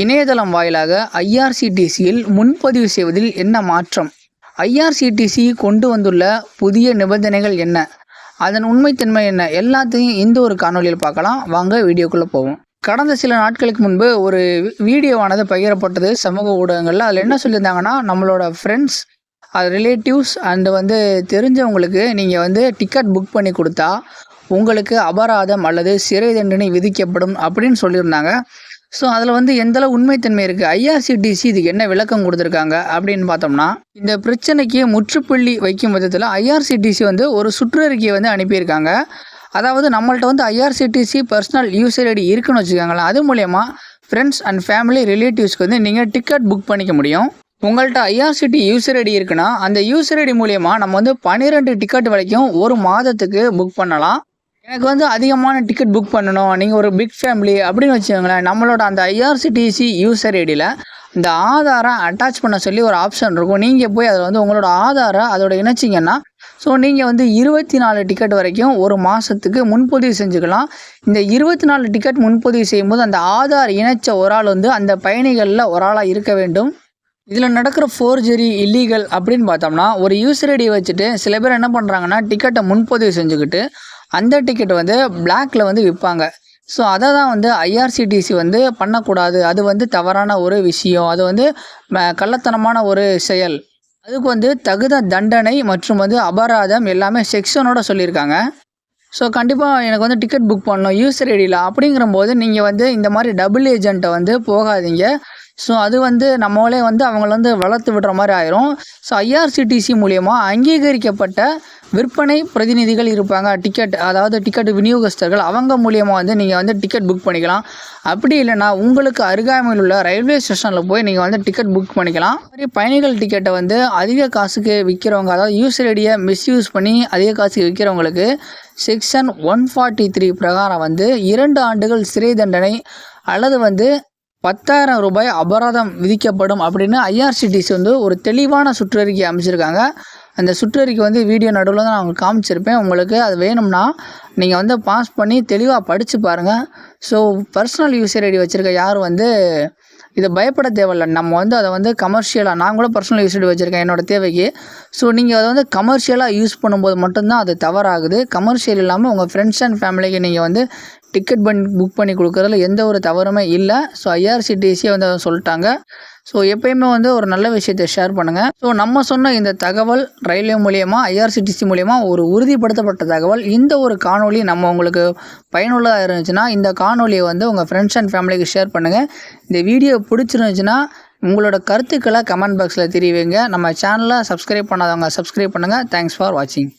இணையதளம் வாயிலாக ஐஆர்சிடிசியில் முன்பதிவு செய்வதில் என்ன மாற்றம்? ஐஆர்சிடிசி கொண்டு வந்துள்ள புதிய நிபந்தனைகள் என்ன? அதன் உண்மைத்தன்மை என்ன? எல்லாத்தையும் இந்த ஒரு காணொலியில் பார்க்கலாம். வாங்க வீடியோக்குள்ளே போவோம். கடந்த சில நாட்களுக்கு முன்பு ஒரு வீடியோவானது பகிரப்பட்டது சமூக ஊடகங்களில். அதில் என்ன சொல்லியிருந்தாங்கன்னா நம்மளோட ஃப்ரெண்ட்ஸ் அது ரிலேட்டிவ்ஸ் அண்டு வந்து தெரிஞ்சவங்களுக்கு நீங்கள் வந்து டிக்கெட் புக் பண்ணி கொடுத்தா உங்களுக்கு அபராதம் அல்லது சிறை தண்டனை விதிக்கப்படும் அப்படின்னு சொல்லியிருந்தாங்க. ஸோ அதில் வந்து எந்தளவு உண்மைத்தன்மை இருக்குது ஐஆர்சிடிசி இதுக்கு என்ன விளக்கம் கொடுத்துருக்காங்க? அப்படின்னு பார்த்தோம்னா இந்த பிரச்சனைக்கு முற்றுப்புள்ளி வைக்கும் விதத்தில் ஐஆர்சிடிசி வந்து ஒரு சுற்றறிக்கையை வந்து அனுப்பியிருக்காங்க. அதாவது நம்மள்ட்ட வந்து ஐஆர்சிடிசி பர்சனல் யூசர் ஐடி இருக்குன்னு வச்சுக்கோங்களேன். அது மூலயமா ஃப்ரெண்ட்ஸ் அண்ட் ஃபேமிலி ரிலேட்டிவ்ஸ்க்கு வந்து நீங்கள் டிக்கெட் புக் பண்ணிக்க முடியும். உங்கள்கிட்ட ஐஆர்சிடி யூசர் ஐடி இருக்குன்னா அந்த யூசர் ஐடி மூலயமா நம்ம வந்து பன்னிரெண்டு டிக்கெட் வரைக்கும் ஒரு மாதத்துக்கு புக் பண்ணலாம். எனக்கு வந்து அதிகமான டிக்கெட் புக் பண்ணணும். நீங்கள் ஒரு பிக் ஃபேமிலி அப்படின்னு வச்சுக்கோங்களேன் நம்மளோட அந்த ஐஆர்சிடிசி யூசர் ஐடியில் இந்த ஆதாரை அட்டாச் பண்ண சொல்லி ஒரு ஆப்ஷன் இருக்கும். நீங்கள் போய் அதில் வந்து உங்களோட ஆதாரை அதோட இணைச்சிங்கன்னா ஸோ நீங்கள் வந்து இருபத்தி நாலு டிக்கெட் வரைக்கும் ஒரு மாதத்துக்கு முன்பதிவு செஞ்சுக்கலாம். இந்த இருபத்தி நாலு டிக்கெட் முன்பதிவு செய்யும்போது அந்த ஆதார் இணைச்ச ஒரு ஆள் வந்து அந்த பயணிகளில் ஒரு ஆளாக இருக்க வேண்டும். இதில் நடக்கிற ஃபோர்ஜரி இல்லீகல் அப்படின்னு பார்த்தோம்னா ஒரு யூசர் ஐடி வச்சுட்டு சில பேர் என்ன பண்ணுறாங்கன்னா டிக்கெட்டை முன்பதிவு செஞ்சுக்கிட்டு அந்த டிக்கெட் வந்து பிளாக்ல வந்து விற்பாங்க. ஸோ அதை தான் வந்து ஐஆர்சிடிசி வந்து பண்ணக்கூடாது. அது வந்து தவறான ஒரு விஷயம். அது வந்து ம- கள்ளத்தனமான ஒரு செயல். அதுக்கு வந்து தகுந்த தண்டனை மற்றும் வந்து அபராதம் எல்லாமே செக்ஷனோட சொல்லியிருக்காங்க. ஸோ கண்டிப்பாக எனக்கு வந்து டிக்கெட் புக் பண்ணணும் யூசர் ஐடியில் அப்படிங்கிற போது நீங்கள் வந்து இந்த மாதிரி டபுள் ஏஜென்ட்டை வந்து போகாதீங்க. ஸோ அது வந்து நம்மளே வந்து அவங்கள வந்து வளர்த்து விடுற மாதிரி ஆயிரும். ஸோ ஐஆர்சிடிசி மூலியமாக அங்கீகரிக்கப்பட்ட விற்பனை பிரதிநிதிகள் இருப்பாங்க. டிக்கெட் அதாவது டிக்கெட் விநியோகஸ்தர்கள் அவங்க மூலியமாக வந்து நீங்கள் வந்து டிக்கெட் புக் பண்ணிக்கலாம். அப்படி இல்லைன்னா உங்களுக்கு அருகாமையில் உள்ள ரயில்வே ஸ்டேஷனில் போய் நீங்கள் வந்து டிக்கெட் புக் பண்ணிக்கலாம். மாதிரி பயணிகள் டிக்கெட்டை வந்து அதிக காசுக்கு விற்கிறவங்க அதாவது யூசர் ஐடியை மிஸ்யூஸ் பண்ணி அதிக காசுக்கு விற்கிறவங்களுக்கு செக்ஷன் ஒன் ஃபார்ட்டி த்ரீ பிரகாரம் வந்து இரண்டு ஆண்டுகள் சிறை தண்டனை அல்லது வந்து பத்தாயிரம் ரூபாய் அபராதம் விதிக்கப்படும் அப்படின்னு ஐஆர்சிடிசி வந்து ஒரு தெளிவான சுற்றறிக்கை அமைச்சிருக்காங்க. அந்த சுற்றறிக்கை வந்து வீடியோ நடுவில் தான் நான் உங்களுக்கு காமிச்சிருப்பேன். உங்களுக்கு அது வேணும்னா நீங்கள் வந்து பாஸ் பண்ணி தெளிவாக படித்து பாருங்கள் ஸோ பர்சனல் யூசர் ஐடி வச்சுருக்க யார் வந்து இதை பயப்பட தேவையில்ல. நம்ம வந்து அதை வந்து கமர்ஷியலாக நான் கூட பர்சனல் யூஸ் வச்சுருக்கேன் என்னோடய தேவைக்கு. ஸோ நீங்கள் அதை வந்து கமர்ஷியலாக யூஸ் பண்ணும்போது மட்டும்தான் அது தவறாகுது. கமர்ஷியல் இல்லாமல் உங்கள் ஃப்ரெண்ட்ஸ் அண்ட் ஃபேமிலிக்கு நீங்கள் வந்து டிக்கெட் பண்ணி புக் பண்ணி கொடுக்குறதுல எந்த ஒரு தவறுமே இல்லை. ஸோ ஐஆர்சிடிசியை வந்து அதை சொல்லிட்டாங்க. ஸோ எப்பயுமே வந்து ஒரு நல்ல விஷயத்தை ஷேர் பண்ணுங்கள் ஸோ நம்ம சொன்ன இந்த தகவல் ரயில்வே மூலியமாக ஐஆர்சிடிசி மூலியமாக ஒரு உறுதிப்படுத்தப்பட்ட தகவல். இந்த ஒரு காணொலி நம்ம உங்களுக்கு பயனுள்ளதாக இருந்துச்சுன்னா இந்த காணொலியை வந்து உங்கள் ஃப்ரெண்ட்ஸ் அண்ட் ஃபேமிலிக்கு ஷேர் பண்ணுங்கள் இந்த வீடியோ பிடிச்சிருந்துச்சுன்னா உங்களோட கருத்துக்களை கமெண்ட் பாக்ஸில் தெரிவிங்க. நம்ம சேனலை சப்ஸ்கிரைப் பண்ணாதவங்க சப்ஸ்கிரைப் பண்ணுங்கள் தேங்க்ஸ் ஃபார் வாட்சிங்